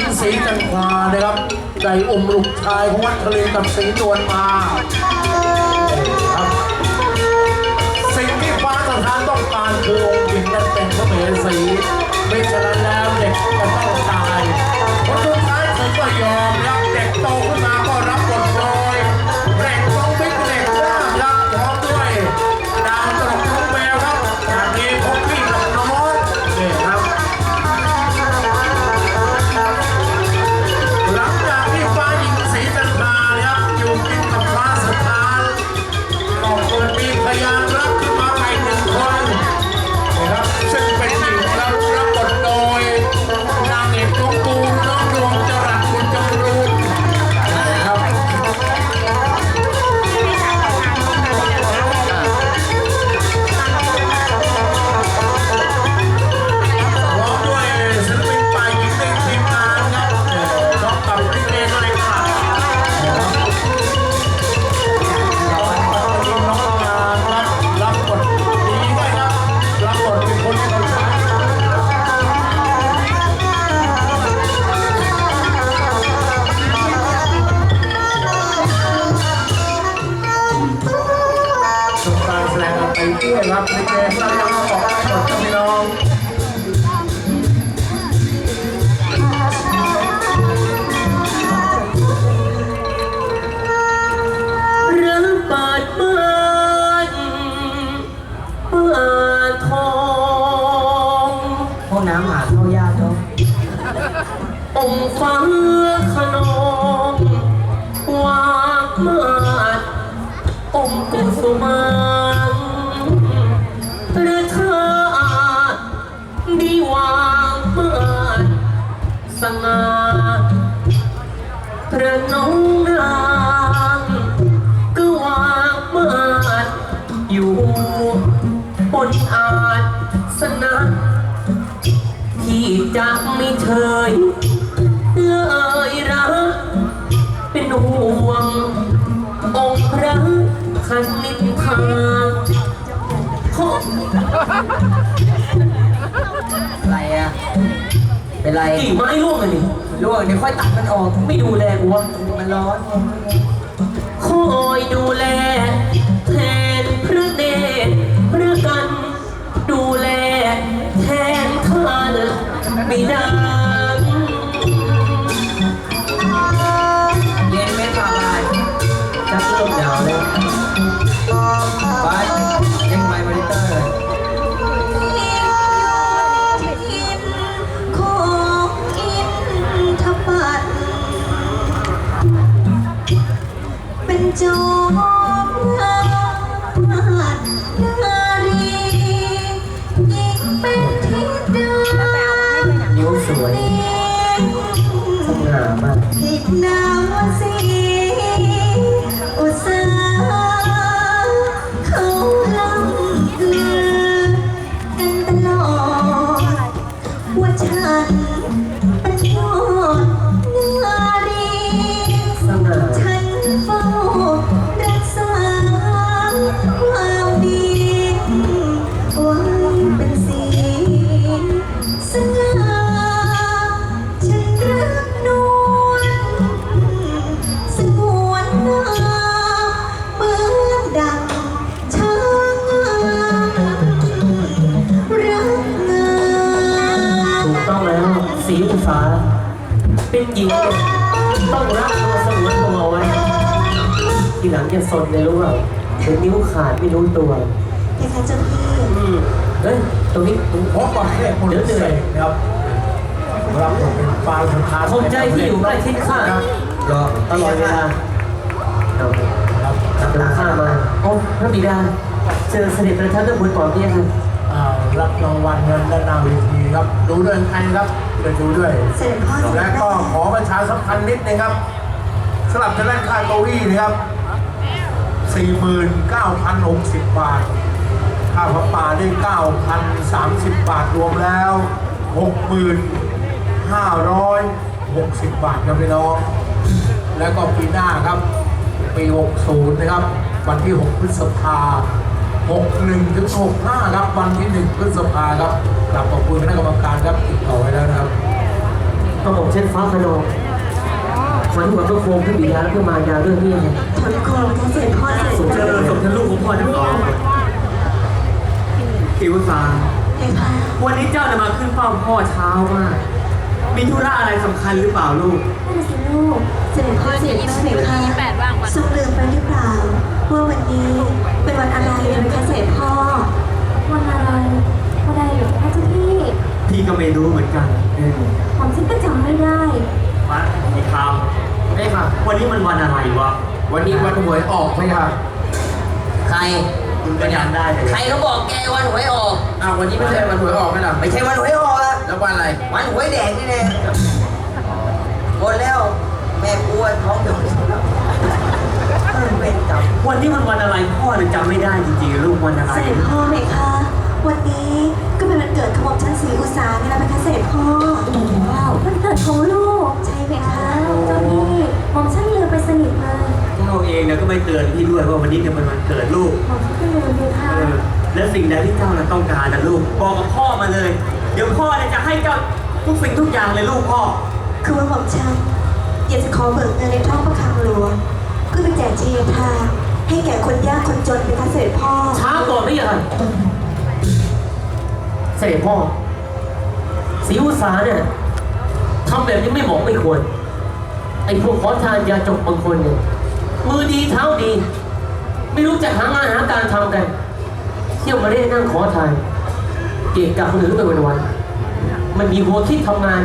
ญิงสีจันทรานะครับได้อมลูกชายของวัดทะเลกับสีนวลมาครับสิ่งที่ฟ้าสถานต้องการคือองค์หญิงนั้นเป็นพระเมสี สุมางประทานดีวางมาดสง่าพระน้องนางก็วางมาดอยู่บนอาสนะที่จะไม่เชยเลยรักเป็นห่วงองค์พระคันนิ ออะไรอะ เป็นไรกิ่งไม้ร่วงกันนี่ล่วงเดี๋ยวค่อยตัดมันออก ไม่ดูแลกูวะมันร้อน คอยดูแล เป็นหญิงต้องรักตัวสงวนตัวเอาไว้ทีหลังจะสนเลยรู้เปล่าเดี๋ยวนิ้วขาดไม่รู้ตัว เพคะเจ้าพี่อืมเฮ้ยตรงนี้ตรงพบกับเทพบุตรเสกนะครับรับผมเป็นฟ้าสถานขอบใจที่อยู่ใกล้ชิดข้า ครับรอตลอดเวลาเอาครับจับหลังข้ามา โอ้พระบิดา เจอเสด็จประทับด้วยบุญปลอมเนี่ยค่ะอ่ารับรางวัลเงินด้านหน้าเวที ครับดูด้วยใครครับจะดูด้วย เสด็จพ่อเสด็จและแม่ก็ขอประชาสัมพันธ์นิดนึงครับสำหรับจะเล่นค่าเก้าอี้นะครับ 49,060 บาท ค่าพระป่าได้9,030 บาทรวมแล้ว60,560 บาทครับพี่น้อง แล้วก็ปีหน้าครับ ปี 60 นะครับ วันที่ 6 พฤษภา 61ถึง65ครับวันที่ 1 พฤษภาครับกลับขอบคุณคณะกรรมการครับติดต่อไว้แล้วนะครับกระบอกเช่นฟ้าขนองขอที่หัวพระโคมพระบิดาและพระมารดาด้วยนี่ไงถอนคอทั้งเสด็จพ่อเสด็จสมเจริญสมเจริญลูกของพ่อทั้งสองผิวสารเพคะวันนี้เจ้าจะมาขึ้นเฝ้าพ่อเช้ามากมีธุระอะไรสำคัญหรือเปล่าลูกนั่นสิลูก เสด็จพ่อเสด็จแม่เพคะทรงลืมไปหรือเปล่าว่าวันนี้เป็นวันอะไรเพคะเสด็จพ่อวันอะไรวันอะไรเหรอคะเจ้าพี่พี่ก็ไม่รู้เหมือนกันเออผมฉันก็จำไม่ได้มาอีกคำได้ค่ะวันนี้มันวันอะไรวะวันนี้วันหวยออกไหมครับใคร คุณก็ยังได้เลยใครเขาบอกแกวันหวยออก อ้าววันนี้ไม่ใช่วันหวยออกไหมล่ะไม่ใช่วันหวยออกอะแล้ววันอะไร วันหวยแดงนี่แน่หมดแล้ว ม่กลัวท้องเดี๋ยวเออเป็นกับวันนี้มันวันอะไรพ่อเนี่ยจำไม่ได้จริงๆลูกวันอะไร เสด็จพ่อเพคะ วันนี้ก็เป็นวันเกิดของหม่อมชั้นศรีอุษาไงล่ะเพคะเสด็จพ่อว้าววันเกิดของลูก ใช่เพคะเจ้าพี่หม่อมฉันลืมไปสนิทเลยเจ้าเองเนี่ยก็ไม่เตือนพี่ด้วยว่าวันนี้เนี่ยเป็นวันเกิดลูกหม่อมฉันก็ลืมเลยค่ะเออและสิ่งใดที่เจ้าน่ะต้องการนะลูก บอกกับพ่อมาเลย เดี๋ยวพ่อเนี่ยจะให้เจ้าทุกสิ่งทุกอย่างเลยลูกพ่อ คือว่าหม่อมฉัน อยากจะขอเบิกเงินในท้องพระคลังหลวงเพื่อไปแจกเชียร์ทานให้แก่คนยากคนจนเพคะเสด็จพ่อ ช้าก่อนหรือยังเสด็จพ่อศรีอุษาเนี่ยทำแบบนี้ไม่เหมาะไม่ควร ไอ้พวกขอทานยาจกบางคนเนี่ยมือดีเท้าดี ไม่รู้จะหางานหาการทำกัน เที่ยวมาเร่นั่งขอทาน เกะกะคนอื่นไปวันๆมันมีหัวคิดทำงาน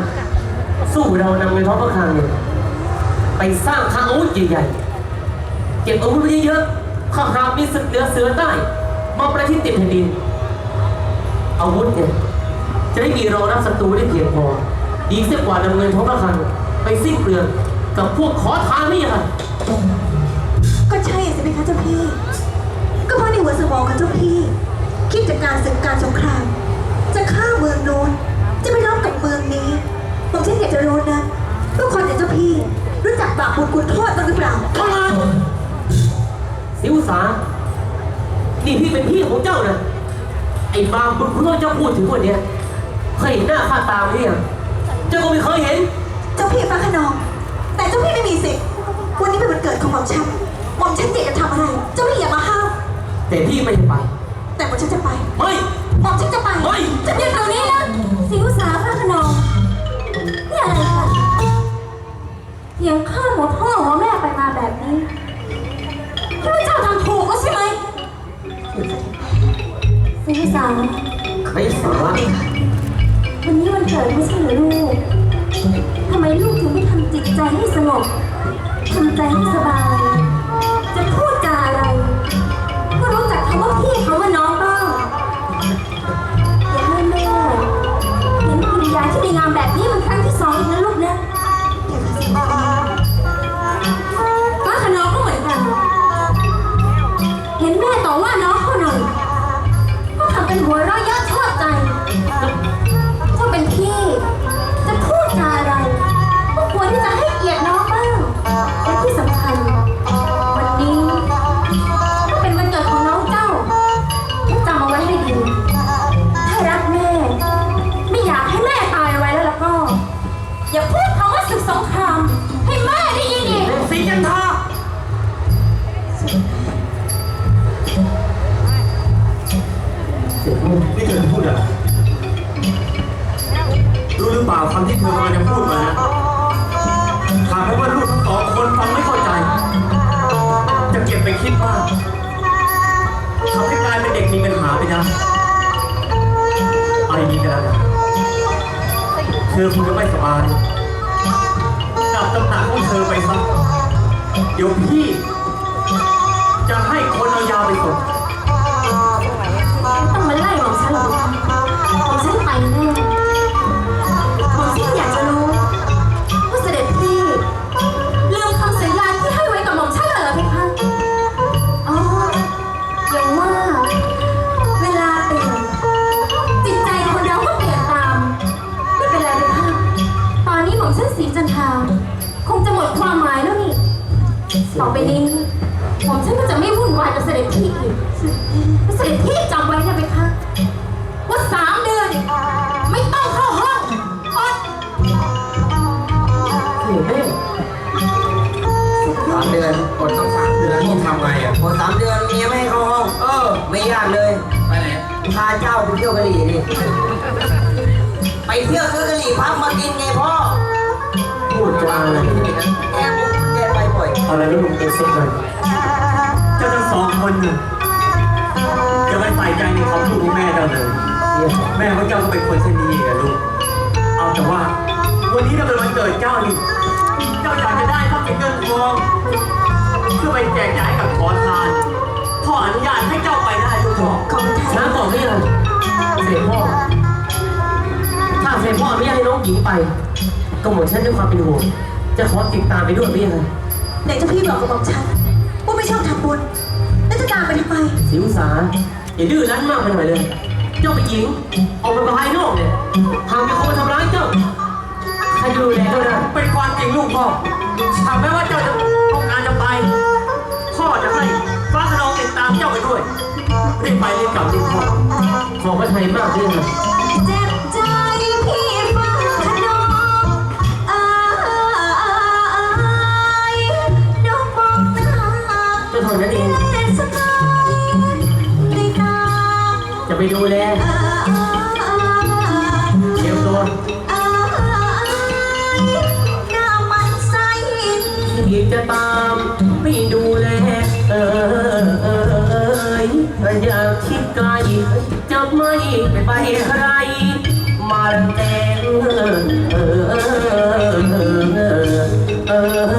สู้เรานำเงินท้องพระคลังเนี่ย ไปสร้างคลังอาวุธใหญ่ๆ เก็บอาวุธไว้เยอะๆข้าหากมีศึกเหนือเสือใต้มาประทิติดแผ่นดิน อาวุธเนี่ยจะได้มีรองรับศัตรูได้เพียงพอ ดีเสียกว่านำเงินท้องพระคลังไปสิ้นเปลืองกับพวกขอทานนี่ค่ะก็ใช่สิเพคะเจ้าพี่ ก็เพราะในหัวสมองของเจ้าพี่ คิดจากการศึกการสงคราม จะฆ่าเมืองโน้นจะไปรบกับเมืองนี้ผมฉันอยากจะรู้นะ บาปบุญคุณโทษบ้างหรือเปล่าทำงานสิวสา นี่พี่เป็นพี่ของเจ้านะ ไอ้บางบุญคุณเจ้าพูดถึงคนเนี้ยเคยเห็นหน้าค่าตาไหมเนี่ยเจ้าก็ไม่เคยเห็น เจ้าพี่ฟ้าขนอง แต่เจ้าพี่ไม่มีสิทธิ์วันนี้เป็นวันเกิดของหม่อมฉันหม่อมฉันอยากจะทำอะไร เจ้าพี่อย่ามาห้าม แต่พี่ไม่ได้ไป แต่หม่อมฉันจะไป ไม่ หม่อมฉันจะไปไม่จะเรียกตรงนี้นะสิวสาพระขนองนี่อะไรคะ เถียงข้าหัวพ่อหัวแม่ไปมาแบบนี้ คำที่เธอกำลังจะพูดมานะหากว่าลูกทั้งสองคนฟังไม่เข้าใจ จะเก็บไปคิดบ้างทำให้กลายเป็นเด็กมีปัญหาไปนะเอาอย่างนี้ก็แล้วกันเธอคงจะไม่สบายกลับตำหนักของเธอไปซะเดี๋ยวพี่ จะให้คนเอายาไปส่งต้องมาไล่ของฉันหรอกของฉันไปแน่ ต่อไปนี้ผมฉันก็จะไม่วุ่นวายกับเสด็จพี่อีกเสด็จพี่จำไว้นะไหมคะว่าสามเดือน ไม่ต้องเข้าห้องอดเห็นแม่สามเดือนอดต้องสามเดือนต้องทำไงอะพอสามเดือนเมียไม่ให้เข้าห้องเออ ไม่ยากเลยไปไหนพาเจ้าไปเที่ยวกะหรี่ดิไปเที่ยวซื้อกะหรี่พับมากินไงพ่อพูดจาอะไรแกแกไปบ่อยเอาอะไรลูกเอเซ็กเลยเจ้าทั้งสองคนน่ะอย่าไปใส่ใจในคำพูดของแม่เจ้าเลยแม่ของเจ้าก็เป็นคนเช่นนี้กับลูกเอาแต่ว่า วันนี้เราเป็นวันเกิดเจ้านี่เจ้าอยากจะได้ทรัพย์สินเงินทองเพื่อไปแจกจ่ายให้กับขอทานพ่ออนุญาตให้เจ้าไปได้ลูกพ่อขอบคุณช้าก่อนไม่ยังเสด็จพ่อถ้าเสด็จพ่อไม่อยากให้น้องหญิงไป ก็หมดฉันด้วยความเป็นห่วงจะขอติดตามไปด้วยไม่ยัง ไหนเจ้าพี่บอกกับบอกฉันว่าไม่ชอบทำบุญแล้วจะตามไปทำไมสิวสาอย่าดื้อรั้นมากไปหน่อยเลย เจ้าเป็นหญิงออกมาภายนอกเนี่ยหากมีคนมาทำร้ายเจ้าใครจะดูแลเจ้าได้เป็นความจริงลูกพ่อหากแม้ว่าเจ้าจะต้องการจะไป พ่อจะให้ฟ้าขนองติดตามเจ้าไปด้วยรีบไปรีบกลับรีบพ่อขอพระไทยมากด้วยนะ เจ็ ไปดูแลเตรียวตัวอีกจะตามไม่ดูแลเออเออเอยอย่าคิดไกลจะไม่ไปใครมาแดงเออเออเออ